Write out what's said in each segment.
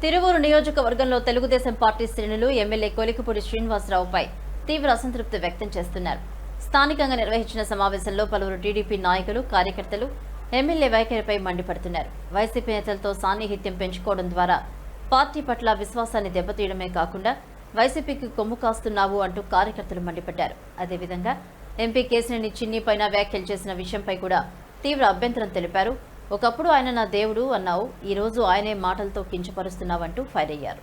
తిరువూరు నియోజకవర్గంలో తెలుగుదేశం పార్టీ శ్రేణులు ఎమ్మెల్యే కొలికపూడి శ్రీనివాసరావుపై తీవ్ర అసంతృప్తి వ్యక్తం చేస్తున్నారు. స్థానికంగా నిర్వహించిన సమావేశంలో పలువురు టీడీపీ నాయకులు కార్యకర్తలు ఎమ్మెల్యే వైఖరిపై మండిపడుతున్నారు. వైసీపీ నేతలతో సాన్నిహిత్యం పెంచుకోవడం ద్వారా పార్టీ పట్ల విశ్వాసాన్ని దెబ్బతీయడమే కాకుండా వైసీపీకి కొమ్ము కాస్తున్నావు అంటూ కార్యకర్తలు మండిపడ్డారు. అదేవిధంగా ఎంపీ కేసినేని చిన్ని పైన వ్యాఖ్యలు చేసిన విషయంపై కూడా తీవ్ర అభ్యంతరం తెలిపారు. ఒకప్పుడు ఆయన నా దేవుడు అన్నావు ఈరోజు ఆయనే మాటలతో కించపరుస్తున్నావంటూ ఫైర్ అయ్యారు.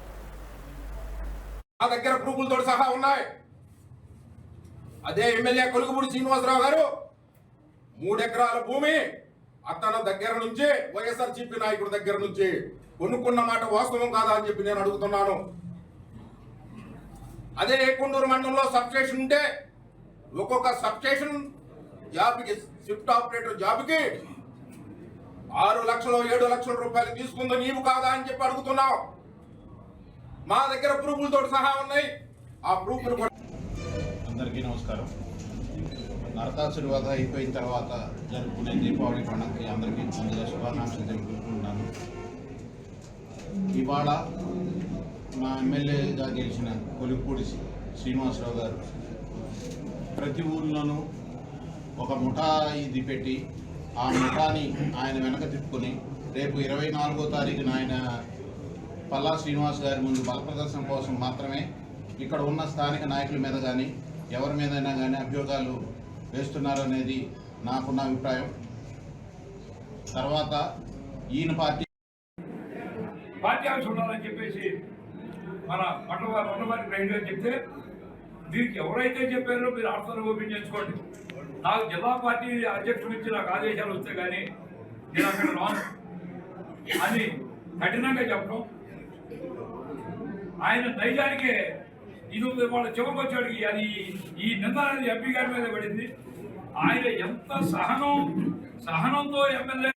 నా దగ్గర ప్రూఫులతో సహా ఉన్నాయి. అదే ఎమ్మెల్యే కొలుగుబూడి శ్రీనివాసరావు గారు మూడెకరాల భూమి అతను దగ్గర నుంచి వైఎస్ఆర్ సిపి నాయకుడి దగ్గర నుంచి కొనుక్కున్న మాట వాస్తవం కాదా అని చెప్పి నేను అడుగుతున్నాను. అదే ఏకొండూరు మండలంలో సబ్స్టేషన్ ఉంటే ఒక్కొక్క సబ్స్టేషన్ జాబ్కి షిఫ్ట్ ఆపరేటర్ జాబ్కి ఆరు లక్షలు ఏడు లక్షల రూపాయలు తీసుకుందో నీవు కాదా అని చెప్పి అడుగుతున్నావు. మా దగ్గర ప్రూఫ్లతో సహా ఉన్నాయి. ఆ ప్రూఫ్లు కూడా అందరికీ నమస్కారం. నరకాసుడి వధ అయిపోయిన తర్వాత జరుపుకునే దీపావళి పండుగకి అందరికీ ముందుగా శుభాకాంక్షలు తెలుపుకుంటున్నాను. ఇవాళ మా ఎమ్మెల్యేగా గెలిచిన కొలిపూడి శ్రీనివాసరావు గారు ప్రతి ఊర్లోనూ ఒక ముఠా ఇది పెట్టి ఆ ముఠాని ఆయన వెనక తిప్పుకొని రేపు ఇరవై నాలుగో తారీఖున ఆయన పల్లా శ్రీనివాస్ గారి ముందు బలప్రదర్శన కోసం మాత్రమే ఇక్కడ ఉన్న స్థానిక నాయకుల మీద కానీ ఎవరి మీదైనా కానీ అభ్యోగాలు వేస్తున్నారు అనేది నాకున్న అభిప్రాయం. తర్వాత ఈయన పార్టీ పార్టీ ఆఫీస్ ఉండాలని చెప్పేసి మన మండల మండలానికి రైట్ అని చెప్తే మీకు ఎవరైతే చెప్పారో మీరు ఆత్మను ఓపెన్ చేసుకోండి నాకు జిల్లా పార్టీ అధ్యక్షుడు ఇచ్చి నాకు ఆదేశాలు వస్తే కానీ నేను అక్కడ రాను. అని కఠినంగా చెప్పడం. ఆయన నైజానికి ఇది వాళ్ళ చివరికి అది ఈ నింద అనేది ఎంపీ గారి మీద పడింది. ఆయన ఎంత సహనం సహనంతో ఎమ్మెల్యే